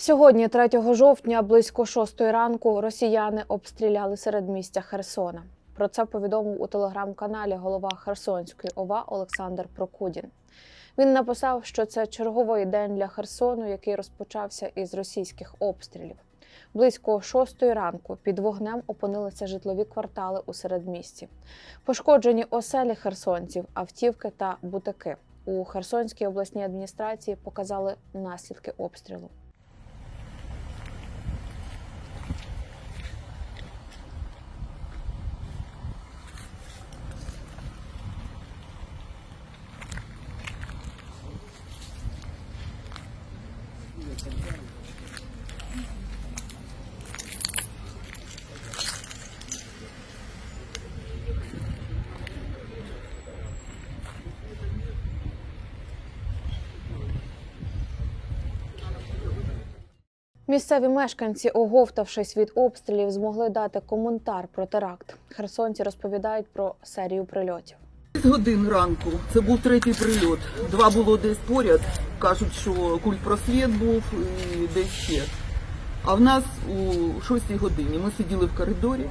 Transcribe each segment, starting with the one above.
Сьогодні, 3 жовтня, близько 6 ранку, росіяни обстріляли середмістя Херсона. Про це повідомив у телеграм-каналі голова Херсонської ОВА Олександр Прокудін. Він написав, що це черговий день для Херсону, який розпочався із російських обстрілів. Близько 6 ранку під вогнем опинилися житлові квартали у середмісті. Пошкоджені оселі херсонців, автівки та бутики. У Херсонській обласній адміністрації показали наслідки обстрілу. Місцеві мешканці, оговтавшись від обстрілів, змогли дати коментар про теракт. Херсонці розповідають про серію прильотів. Годин ранку це був третій прильот. Два було десь поряд. Кажуть, що культпросвіт був і десь ще. А в нас у шостій годині ми сиділи в коридорі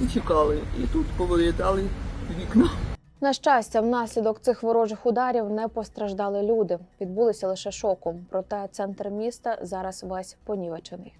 і чекали. І тут повилітали вікна. На щастя, внаслідок цих ворожих ударів не постраждали люди. Відбулися лише шоком. Проте центр міста зараз весь понівечений.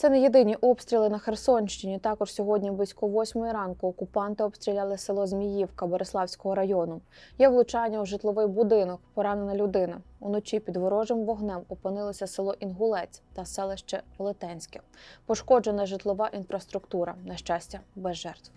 Це не єдині обстріли на Херсонщині. Також сьогодні близько восьмої ранку окупанти обстріляли село Зміївка Бориславського району. Є влучання у житловий будинок, поранена людина. Уночі під ворожим вогнем опинилося село Інгулець та селище Летенське. Пошкоджена житлова інфраструктура. На щастя, без жертв.